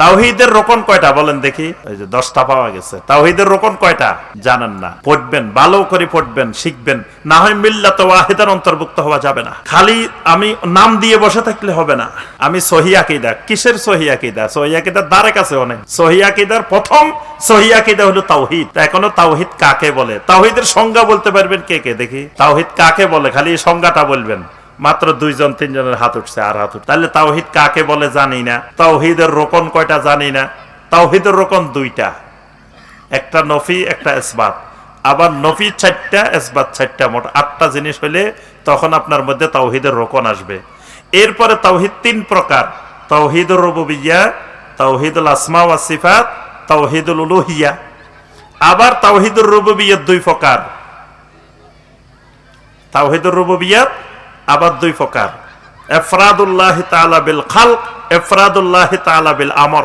তাওহিদের রোকন কয়টা বলেন দেখি? এই যে দশটা পাওয়া গেছে। তাওহিদের রোকন কয়টা? জানেন না। পড়বেন, ভালো করে পড়বেন, শিখবেন। না হয় মিল্লাত ওয়াহিদার অন্তর্ভুক্ত হওয়া যাবে না। খালি আমি নাম দিয়ে বসে থাকলে হবে না। আমি সহি আকিদা। কিসের সহি আকিদা? সহি আকিদার দ্বারে কাছে অনেক। সহি আকিদার প্রথম সহি আকিদা হলো তাওহিদ। এখনও তাওহিদ কাকে বলে? তাওহিদের সংজ্ঞা বলতে পারবেন কে কে? দেখি। তাওহিদ কাকে বলে? খালি সংজ্ঞাটা বলবেন। মাত্র দুইজন, তিনজনের হাত উঠছে আর হাত উঠছে। তাহলে তাওহিদ কাকে বলে জানি না। তাওহিদের রোকন কয়টা জানি না। তাওহিদের রোকন দুইটা। একটা নফি, একটা এসবাত। আবার নফি চারটা, এসবাত চারটা মোট আটটা জিনিস হলে তখন আপনার মধ্যে তাওহিদের রোকন আসবে। এরপরে তাওহিদ তিন প্রকার। তাওহিদুর রবুবিয়া, তাওহিদুল আসমা ওয়া সিফাত, তাওহিদুল উলুহিয়া। আবার তাওহিদুর রবুবিয়ার দুই প্রকার। তাওহিদুর রুবুবিয়াত আবার দুই প্রকার। এফরাদুল্লাহ তালা বিল খালক এফরাদুল্লাহ তালা বিল আমর।